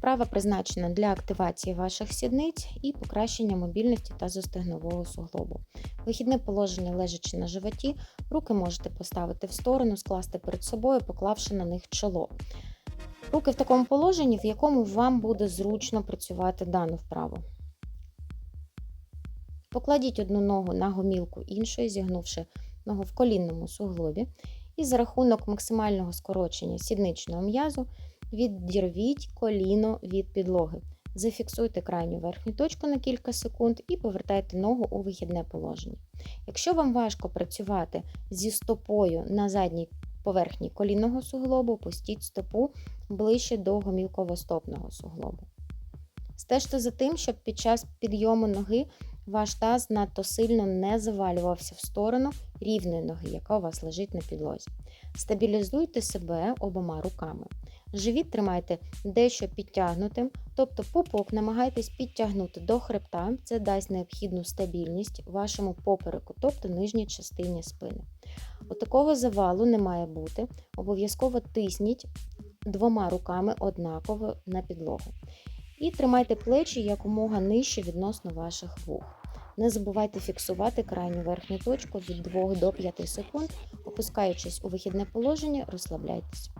Вправа призначена для активації ваших сідниць і покращення мобільності та застегнового суглобу. Вихідне положення лежачи на животі, руки можете поставити в сторону, скласти перед собою, поклавши на них чоло. Руки в такому положенні, в якому вам буде зручно працювати дану вправу. Покладіть одну ногу на гомілку іншої, зігнувши ногу в колінному суглобі. І за рахунок максимального скорочення сідничного м'язу відірвіть коліно від підлоги. Зафіксуйте крайню верхню точку на кілька секунд і повертайте ногу у вихідне положення. Якщо вам важко працювати зі стопою на задній поверхні колінного суглобу, пустіть стопу ближче до гомілково-стопного суглобу. Стежте за тим, щоб під час підйому ноги ваш таз надто сильно не завалювався в сторону рівної ноги, яка у вас лежить на підлозі. Стабілізуйте себе обома руками. Живіт тримайте дещо підтягнутим, тобто пупок намагайтесь підтягнути до хребта, це дасть необхідну стабільність вашому попереку, тобто нижній частині спини. От такого завалу не має бути. Обов'язково тисніть двома руками однаково на підлогу. І тримайте плечі якомога нижче відносно ваших вух. Не забувайте фіксувати крайню верхню точку від 2 до 5 секунд, опускаючись у вихідне положення, розслабляйтесь.